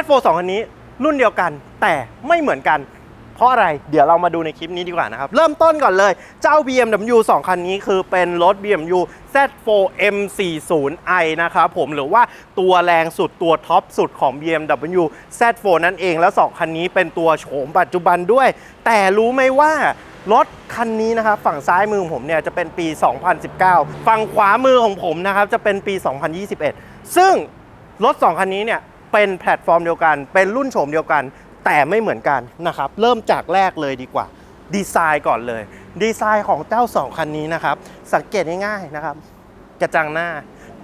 Z4 2คันนี้รุ่นเดียวกันแต่ไม่เหมือนกัน เพราะอะไรเดี๋ยวเรามาดูในคลิปนี้ดีกว่านะครับ เริ่มต้นก่อนเลยเจ้า BMW 2 คันนี้คือเป็นรถ BMW Z4 M40i นะครับผมหรือว่าตัวแรงสุดตัวท็อปสุดของ BMW Z4 นั่นเองแล้ว 2 คันนี้เป็นตัวโฉมปัจจุบันด้วย แต่รู้ไหมว่ารถคันนี้นะครับฝั่งซ้ายมือของผมเนี่ยจะเป็นปี 2019 ฝั่งขวามือของผมนะครับจะเป็นปี 2021 ซึ่งรถ 2 คันนี้เนี่ย เป็นแพลตฟอร์มเดียวกัน เป็นรุ่นโฉมเดียวกัน แต่ไม่เหมือนกันนะครับ เริ่มจากแรกเลยดีกว่า ดีไซน์ก่อนเลย ดีไซน์ของเจ้า2คันนี้นะครับ สังเกตง่ายๆนะครับ กระจังหน้า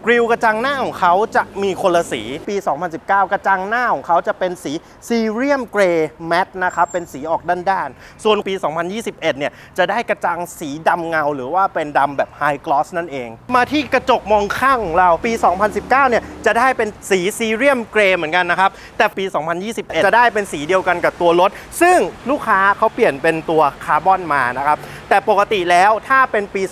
กริลกระจังหน้าของเขาจะมีคนละสีปี 2019 กระจังหน้าของเขาจะเป็นสีซีเรียมเกรย์แมตนะครับเป็นสีออกด้านๆ ส่วนปี 2021 เนี่ยจะได้กระจังสีดำเงา หรือว่าเป็นดำแบบไฮกลอสนั่นเอง มาที่กระจกมองข้างของเราปี 2019 เนี่ยจะได้เป็นสีซีเรียมเกรย์เหมือนกันนะครับ แต่ปี 2021 จะได้เป็นสีเดียวกันกับตัวรถ ซึ่งลูกค้าเขาเปลี่ยนเป็นตัวคาร์บอนมานะครับ แต่ปกติแล้วถ้าเป็นปี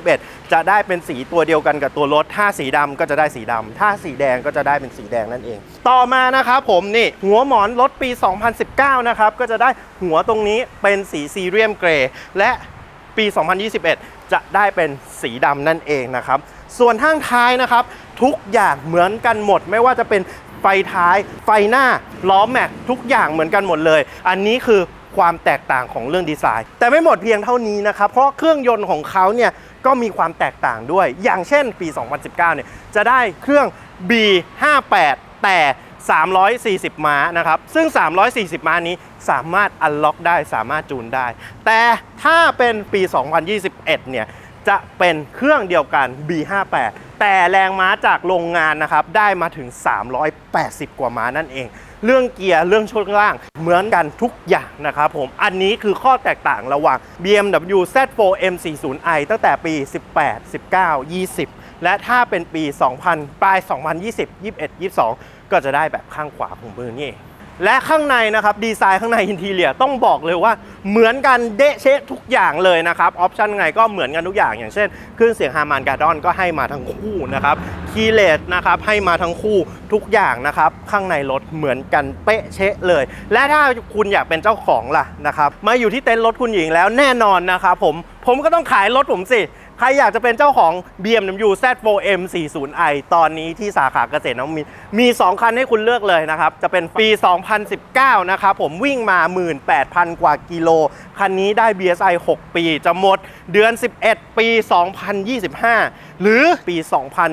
2021 จะได้เป็นสีตัวเดียวกันกับตัวรถ ถ้าสีดำก็จะได้สีดำถ้าสีแดงก็จะได้เป็นสีแดงนั่นเอง ต่อมานะครับผมนี่หัวหมอนรถปี 2019 นะครับก็จะได้หัวตรงนี้เป็นสีซีเรียมเกรย์และปี 2021 จะได้เป็นสีดำนั่นเองนะครับ ส่วนข้างท้ายนะครับ ทุกอย่างเหมือนกันหมด ไม่ว่าจะเป็นไฟท้าย ไฟหน้า ล้อแม็กทุกอย่างเหมือนกันหมดเลย อันนี้คือ ความแตกต่างของเรื่องดีไซน์ แต่ไม่หมดเพียงเท่านี้นะครับ เพราะเครื่องยนต์ของเขาเนี่ยก็มีความแตกต่างด้วย อย่างเช่นปี 2019 เนี่ยจะได้เครื่อง B58 แต่ 340 ม้านะครับ ซึ่ง 340 ม้านี้สามารถอันล็อกได้สามารถจูนได้ แต่ถ้าเป็นปี 2021 เนี่ยจะเป็นเครื่องเดียวกัน B58 แต่แรงม้าจากโรงงานนะครับ ได้มาถึง 380 กว่าม้านั่นเอง เรื่องเกียร์ เรื่องช่วงล่าง เหมือนกันทุกอย่างนะครับผม อันนี้คือข้อแตกต่างระหว่าง BMW Z4 M40i ตั้งแต่ปี 18 19 20 และถ้าเป็นปี 2000 ปลาย 2020 21 22 ก็จะได้แบบข้างขวาของมือนี่เอง และข้างในนะครับดีไซน์ข้างในอินทีเลียต้องบอกเลยว่าเหมือนกันเดะเชะทุกอย่างเลยนะครับออปชันไงก็เหมือนกันทุกอย่างอย่างเช่นเครื่องเสียงฮาร์มานการ์ดอนก็ให้มาทั้งคู่นะครับคีเลสนะครับให้มาทั้งคู่ทุกอย่างนะครับข้างในรถเหมือนกันเป๊ะเชะเลย และถ้าคุณอยากเป็นเจ้าของล่ะนะครับมาอยู่ที่เต็นท์รถคุณหญิงแล้วแน่นอนนะครับผมผมก็ต้องขายรถผมสิ ครอยากจะเป็นเจ้าของ BMW Z4 M40i ตอนนี้ที่สาขาเกษตรน้องมินมี 2 คันให้คุณเลือกเลยนะครับ จะเป็นปี 2019 นะครับผมวิ่งมา 18,000 กว่ากิโล คันนี้ได้ BSI 6 ปี จะหมดเดือน 11 ปี 2025 หรือปี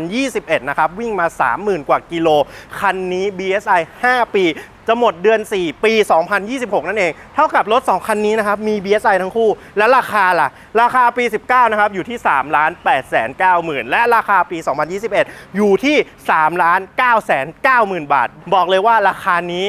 2021 นะครับ วิ่งมา 30,000 กว่ากิโล คันนี้ BSI 5 ปี จะหมดเดือน 4 ปี 2026 นั่นเอง เท่ากับรถ 2 คันนี้นะครับ มี BSI ทั้งคู่ และราคาล่ะ ราคาปี 19 นะครับ อยู่ที่3ล้าน8แสน9หมื่นและราคาปี 2021 อยู่ที่3ล้าน9แสน9หมื่นบาท บอกเลยว่าราคานี้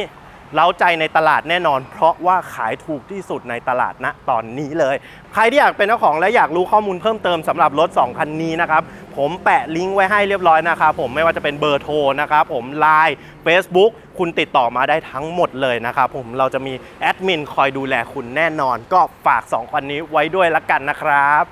เล้าใจในตลาดแน่นอน เพราะว่าขายถูกที่สุดในตลาดณตอนนี้เลย ใครที่อยากเป็นเจ้าของและอยากรู้ข้อมูลเพิ่มเติมสำหรับรถ 2 คันนี้นะครับ ผมแปะลิงก์ไว้ให้เรียบร้อยนะครับผมไม่ว่าจะเป็นเบอร์โทรนะครับผม Line Facebook คุณติดต่อมาได้ทั้งหมดเลยนะครับผมเราจะมีแอดมินคอยดูแลคุณแน่นอน ก็ฝาก 2 คันนี้ไว้ด้วยละกันนะครับ